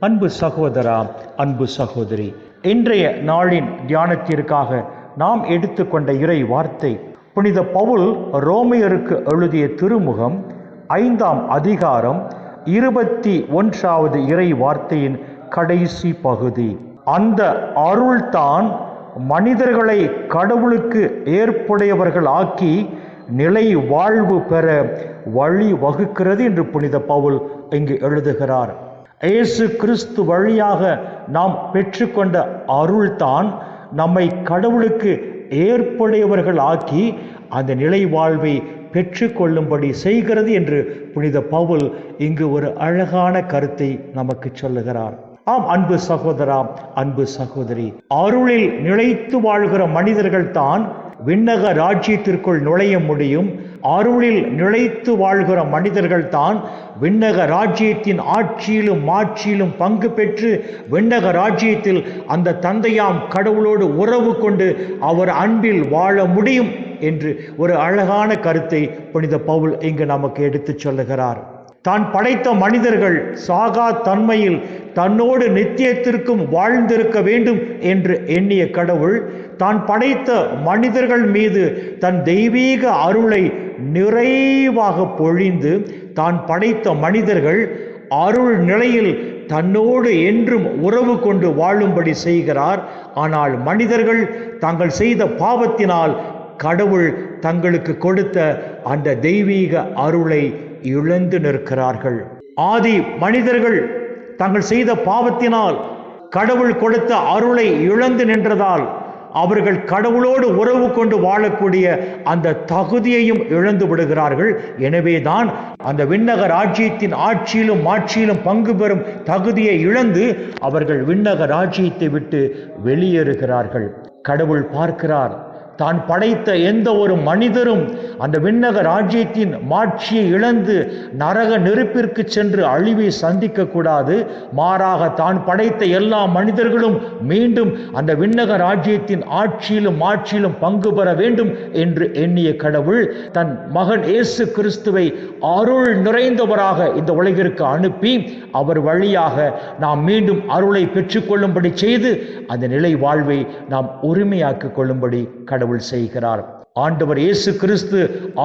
அன்பு சகோதரா அன்பு சகோதரி இன்றைய நாளின் தியானத்திற்காக நாம் எடுத்துக்கொண்ட இறை வார்த்தை புனித பவுல் ரோமையருக்கு எழுதிய திருமுகம் ஐந்தாம் அதிகாரம் இருபத்தி ஒன்றாவது இறை வார்த்தையின் கடைசி பகுதி. அந்த அருள்தான் மனிதர்களை கடவுளுக்கு ஏற்புடையவர்கள் ஆக்கி நிலை வாழ்வு பெற வழி வகுக்கிறது என்று புனித பவுல் இங்கு எழுதுகிறார். இயேசு கிறிஸ்து வழியாக நாம் பெற்றுக்கொண்ட அருள்தான் நம்மை கடவுளுக்கு ஏற்புடையவர்கள் ஆக்கி அந்த நிலை வாழ்வை பெற்றுக்கொள்ளும்படி செய்கிறது என்று புனித பவுல் இங்கு ஒரு அழகான கருத்தை நமக்கு சொல்லுகிறார். ஆம் அன்பு சகோதரா அன்பு சகோதரி அருளில் நிலைத்து வாழ்கிற மனிதர்கள் தான் விண்ணக ராஜ்யத்திற்குள் நுழைய முடியும். அருளில் நிலைத்து வாழ்கிற மனிதர்கள் தான் விண்ணக ராஜ்யத்தின் ஆட்சியிலும் மாட்சியிலும் பங்கு பெற்று விண்ணக ராஜ்யத்தில் அந்த தந்தையாம் கடவுளோடு உறவு கொண்டு அவர் அன்பில் வாழ முடியும் என்று ஒரு அழகான கருத்தை புனித பவுல் இங்கு நமக்கு எடுத்துச் சொல்லுகிறார். தான் படைத்த மனிதர்கள் சாகா தன்மையில் தன்னோடு நித்தியத்திற்கும் வாழ்ந்திருக்க வேண்டும் என்று எண்ணிய கடவுள் தான் படைத்த மனிதர்கள் மீது தன் தெய்வீக அருளை நிறைவாக பொழிந்து தான் படைத்த மனிதர்கள் அருள் நிலையில் தன்னோடு என்றும் உறவு கொண்டு வாழும்படி செய்கிறார். ஆனால் மனிதர்கள் தாங்கள் செய்த பாவத்தினால் கடவுள் தங்களுக்கு கொடுத்த அந்த தெய்வீக அருளை இழந்து நிற்கிறார்கள். ஆதி மனிதர்கள் தாங்கள் செய்த பாவத்தினால் கடவுள் கொடுத்த அருளை இழந்து நின்றதால் அவர்கள் கடவுளோடு உறவு கொண்டு வாழக்கூடிய அந்த தகுதியையும் இழந்து விடுகிறார்கள். எனவேதான் அந்த விண்ணக ராஜ்யத்தின் ஆட்சியிலும் ஆட்சியிலும் பங்கு பெறும் தகுதியை இழந்து அவர்கள் விண்ணக ராஜ்யத்தை விட்டு வெளியேறுகிறார்கள். கடவுள் பார்க்கிறார். தான் படைத்த எந்த ஒரு மனிதரும் அந்த விண்ணக ராஜ்யத்தின் மாட்சியை இழந்து நரக நெருப்பிற்கு சென்று அழிவை சந்திக்க கூடாது. மாறாக தான் படைத்த எல்லா மனிதர்களும் மீண்டும் அந்த விண்ணக ராஜ்யத்தின் ஆட்சியிலும் ஆட்சியிலும் பங்கு பெற வேண்டும் என்று எண்ணிய கடவுள் தன் மகன் இயேசு கிறிஸ்துவை அருள் நிறைந்தவராக இந்த உலகிற்கு அனுப்பி அவர் வழியாக நாம் மீண்டும் அருளை பெற்றுக்கொள்ளும்படி செய்து அந்த நிலை வாழ்வை நாம் உரிமையாக்கிக் கொள்ளும்படி கடவுள் செய்கிறார். ஆண்டவர் இயேசு கிறிஸ்து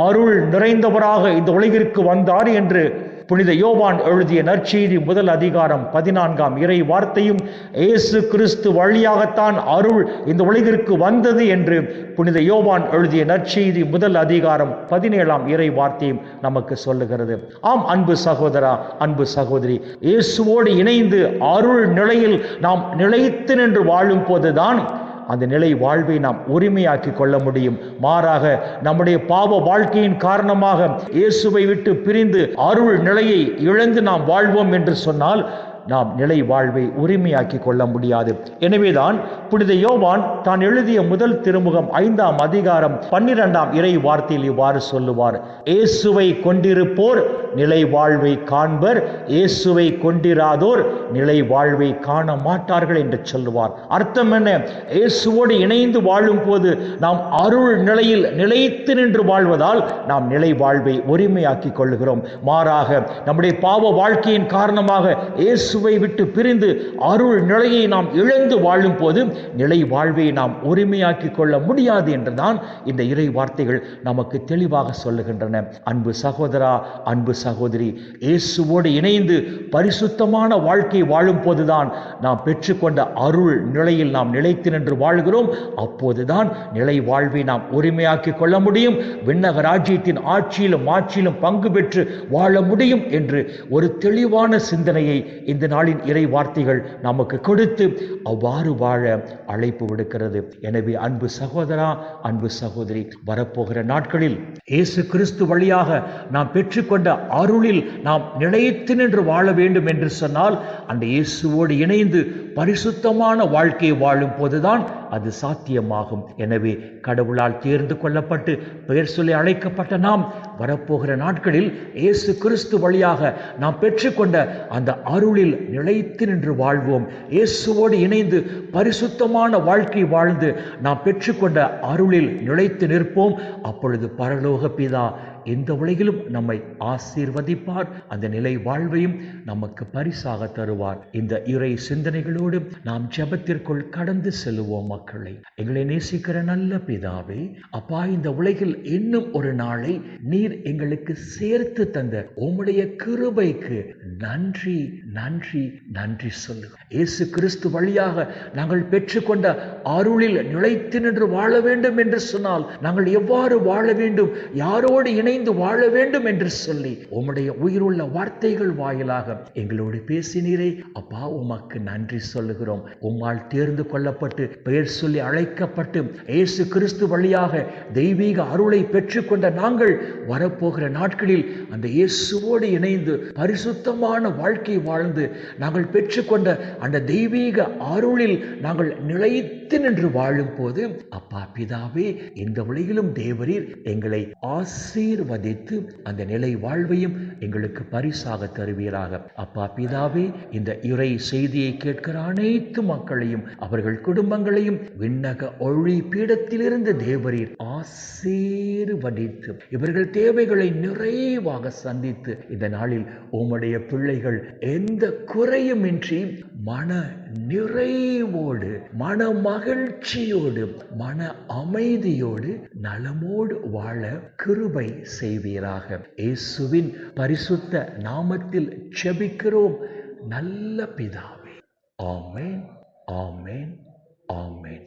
அருள் நிறைந்தவராக இந்த உலகிற்கு வந்தார் என்று புனித யோவான் எழுதிய நற்செய்தி முதல் அதிகாரம் பதினான்காம் இறை வார்த்தையும் இயேசு கிறிஸ்து வழியாகத்தான் அருள் இந்த உலகிற்கு வந்தது என்று புனித யோவான் எழுதிய நற்செய்தி முதல் அதிகாரம் பதினேழாம் இறை வார்த்தையும் நமக்கு சொல்லுகிறது. ஆம் அன்பு சகோதரா அன்பு சகோதரி இயேசுவோடு இணைந்து அருள் நிலையில் நாம் நிலைத்து நின்று வாழும் போதுதான் அந்த நிலை வாழ்வை நாம் உரிமையாக்கி கொள்ள முடியும். மாறாக நம்முடைய பாவ வாழ்க்கையின் காரணமாக இயேசுவை விட்டு பிரிந்து அருள் நிலையை இழந்து நாம் வாழ்வோம் என்று சொன்னால் நாம் நிலை வாழ்வை உரிமையாக்கி கொள்ள முடியாது. எனவேதான் புனித யோவான் தான் எழுதிய முதல் திருமுகம் ஐந்தாம் அதிகாரம் பன்னிரெண்டாம் இறை வார்த்தையில் இவ்வாறு சொல்லுவார். இயேசுவை கொண்டிருப்போர் நிலை வாழ்வை காண்பர். இயேசுவை கொண்டிராதோர் நிலை வாழ்வை காண மாட்டார்கள் என்று சொல்லுவார். அர்த்தம் என்ன? இயேசுவோடு இணைந்து வாழும் போது நாம் அருள் நிலையில் நிலைத்து நின்று வாழ்வதால் நாம் நிலை வாழ்வை உரிமையாக்கி கொள்கிறோம் மாறாக நம்முடைய பாவ வாழ்க்கையின் காரணமாக இயேசுவை விட்டு பிரிந்து அருள் நிலையை நாம் இழந்து வாழும் போது நிலை வாழ்வை நாம் உரிமையாக்கி கொள்ள முடியாது என்றுதான் இந்த இறை வார்த்தைகள் நமக்கு தெளிவாக சொல்லுகின்றன. அன்பு சகோதரா அன்பு சகோதரி இயேசுவோடு இணைந்து பரிசுத்தமான வாழ்க்கை வாழும் போதுதான் நாம் பெற்றுக்கொண்ட அருள் நிலையில் நாம் நிலைத்து நின்று வாழ்கிறோம். அப்போதுதான் நிலை வாழ்வை நாம் உரிமையாக்கி கொள்ள முடியும். விண்ணக ராஜ்யத்தின் ஆட்சியிலும் ஆட்சியிலும் பங்கு பெற்று வாழ முடியும் என்று ஒரு தெளிவான சிந்தனையை இந்த நாளின் இறை வார்த்தைகள் நமக்கு கொடுத்து அவ்வாறு வாழ அழைப்பு விடுக்கிறது. எனவே அன்பு சகோதரா அன்பு சகோதரி வரப்போகிற நாட்களில் இயேசு கிறிஸ்து வழியாக நாம் பெற்றுக்கொண்ட அருளில் நாம் நிலைத்து நின்று வாழ வேண்டும் என்று சொன்னால் அந்த இயேசுவோடு இணைந்து பரிசுத்தமான வாழ்க்கையை வாழும் போதுதான் அது சாத்தியமாகும். எனவே கடவுளால் தேர்ந்து கொள்ளப்பட்டு பெயர் சொல்லி அழைக்கப்பட்ட நாம் வரப்போகிற நாட்களில் இயேசு கிறிஸ்து வழியாக நாம் பெற்றுக்கொண்ட அந்த அருளில் நிலைத்து நின்று வாழ்வோம். இயேசுவோடு இணைந்து பரிசுத்தமான வாழ்க்கை வாழ்ந்து நாம் பெற்றுக்கொண்ட அருளில் நிலைத்து நிற்போம். அப்பொழுது பரலோக பிதா எந்த உலகிலும் நம்மை ஆசீர்வதிப்பார். அந்த நிலை வாழ்வையும் நமக்கு பரிசாக தருவார். இந்த இறை சிந்தனைகளோடு நாம் ஜெபத்திற்குள் கடந்து செல்லுவோம் மக்களை எங்களை நேசிக்கிற நல்ல பிதாவே அப்பா இந்த உலகில் இன்னும் ஒரு நாளை நீர் எங்களுக்கு சேர்த்து தந்த உம்முடைய கிருபைக்கு நன்றி நன்றி நன்றி சொல்லு. இயேசு கிறிஸ்து வழியாக நாங்கள் பெற்றுக்கொண்ட அருளில் நிலைத்து நின்று வாழ வேண்டும் என்று சொன்னால் நாங்கள் எவ்வாறு வாழ வேண்டும் யாரோடு இணைந்து வாழ வேண்டும் என்று சொல்லி உம்முடைய உயிருள்ள வார்த்தைகள் வாயிலாக எங்களோடு பேசினீரே. அப்பா உமக்கு நன்றி சொல்லுகிறோம். உம்மால் தேர்ந்து கொள்ளப்பட்டு பெயர் சொல்லி அழைக்கப்பட்டு இயேசு கிறிஸ்து வழியாக தெய்வீக அருளை பெற்றுக்கொண்ட நாங்கள் வரப்போகிற நாட்களில் அந்த இயேசுவோடு இணைந்து பரிசுத்தமான வாழ்க்கை வாழ்ந்து நாங்கள் பெற்றுக்கொண்ட அந்த தெய்வீக அருளில் நாங்கள் நிலைத்து நின்று வாழும் போது அப்பா பிதாவே இந்த வழியிலும் தேவரீர் எங்களை ஆசீர்வதித்து அந்த நிலை வாழ்வையும் எங்களுக்கு பரிசாக தருவீராக. அப்பா பிதாவே இந்த இறை செய்தியை கேட்கிற அனைத்து மக்களையும் அவர்கள் குடும்பங்களையும் விண்ணக ஒளி பீடத்திலிருந்து தேவரீர் ஆசீர்வதித்து இவர்கள் தேவைகளை நிறைவாக சந்தித்து இந்த நாளில் உம்முடைய பிள்ளைகள் எந்த குறையுமின்றி மன நிறைவோடு மன மகிழ்ச்சியோடு மன அமைதியோடு நலமோடு வாழ கிருபை செய்வீராக. இயேசுவின் பரிசுத்த நாமத்தில் செபிக்கிறோம் நல்ல பிதாவே. ஆமேன். ஆமேன். Amen.